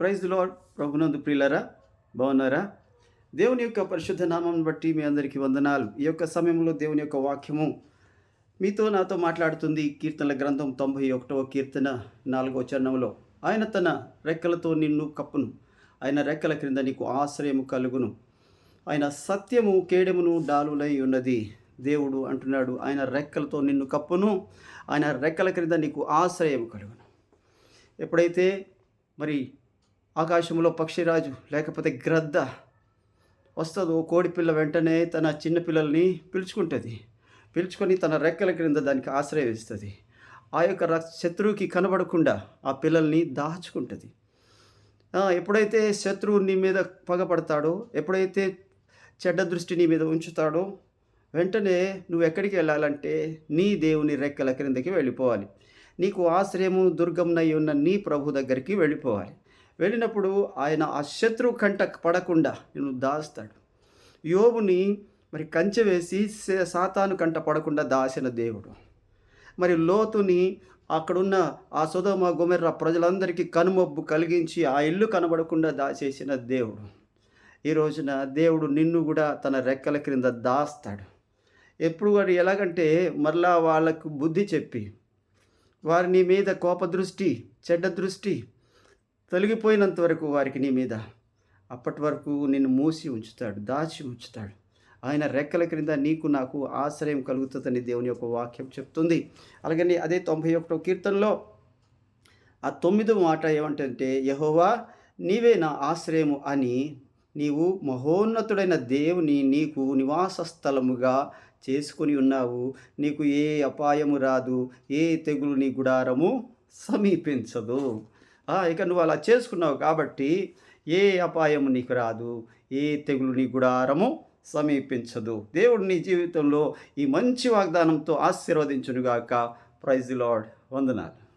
ప్రైజ్లో ప్రభునందు ప్రియులరా బాగున్నారా? దేవుని యొక్క పరిశుద్ధ నామం బట్టి మీ అందరికీ వందనాలు. ఈ యొక్క సమయంలో దేవుని యొక్క వాక్యము మీతో నాతో మాట్లాడుతుంది కీర్తనల గ్రంథం తొంభై ఒకటవ కీర్తన నాలుగవ చరణంలో. ఆయన తన రెక్కలతో నిన్ను కప్పును. ఆయన రెక్కల క్రింద నీకు ఆశ్రయము కలుగును. ఆయన సత్యము కేడమును డాలులై ఉన్నది. దేవుడు అంటున్నాడు ఆయన రెక్కలతో నిన్ను కప్పును. ఆయన రెక్కల క్రింద నీకు ఆశ్రయం కలుగును. ఎప్పుడైతే మరి ఆకాశంలో పక్షిరాజు లేకపోతే గ్రద్ద వస్తుందో కోడిపిల్ల వెంటనే తన చిన్న పిల్లల్ని పిలుచుకుంటుంది. పిలుచుకొని తన రెక్కల క్రింద దానికి ఆశ్రయం ఇస్తుంది. ఆ యొక్క ర- శత్రువుకి కనబడకుండా ఆ పిల్లల్ని దాచుకుంటుంది. ఎప్పుడైతే శత్రువు నీ మీద పగపడతాడో ఎప్పుడైతే చెడ్డ దృష్టి నీ మీద ఉంచుతాడో వెంటనే నువ్వు ఎక్కడికి వెళ్ళాలంటే నీ దేవుని రెక్కల క్రిందకి వెళ్ళిపోవాలి. నీకు ఆశ్రయము దుర్గంనై ఉన్న నీ ప్రభు దగ్గరికి వెళ్ళిపోవాలి. వెళ్ళినప్పుడు ఆయన ఆ శత్రువు కంట పడకుండా నిన్ను దాస్తాడు. యోబుని మరి కంచె వేసి సాతాను కంట పడకుండా దాసిన దేవుడు. మరి లోతుని అక్కడున్న ఆ సుధమ గుమెర్ర ప్రజలందరికీ కనుమబ్బు కలిగించి ఆ ఇల్లు కనబడకుండా దాచేసిన దేవుడు. ఈ రోజున దేవుడు నిన్ను కూడా తన రెక్కల క్రింద దాస్తాడు. ఎప్పుడు వాడు ఎలాగంటే మరలా వాళ్ళకు బుద్ధి చెప్పి వారి నీ మీద కోప దృష్టి చెడ్డ దృష్టి తొలగిపోయినంత వరకు వారికి నీ మీద. అప్పటి వరకు నిన్ను మూసి ఉంచుతాడు దాచి ఉంచుతాడు. ఆయన రెక్కల క్రింద నీకు నాకు ఆశ్రయం కలుగుతుందని దేవుని యొక్క వాక్యం చెప్తుంది. అలాగని అదే తొంభై ఒకటో కీర్తనలో ఆ తొమ్మిదో మాట ఏమంటే యహోవా నీవే నా ఆశ్రయము అని నీవు మహోన్నతుడైన దేవుని నీకు నివాస స్థలముగా చేసుకొని ఉన్నావు. నీకు ఏ అపాయము రాదు ఏ తెగులు నీ గుడారము సమీపించదు. ఇక నువ్వు అలా చేసుకున్నావు కాబట్టి ఏ అపాయం నీకు రాదు ఏ తెగులు నీ గుడారము సమీపించదు. దేవుడు నీ జీవితంలో ఈ మంచి వాగ్దానంతో ఆశీర్వదించునుగాక. Praise Lord. వందనాలు.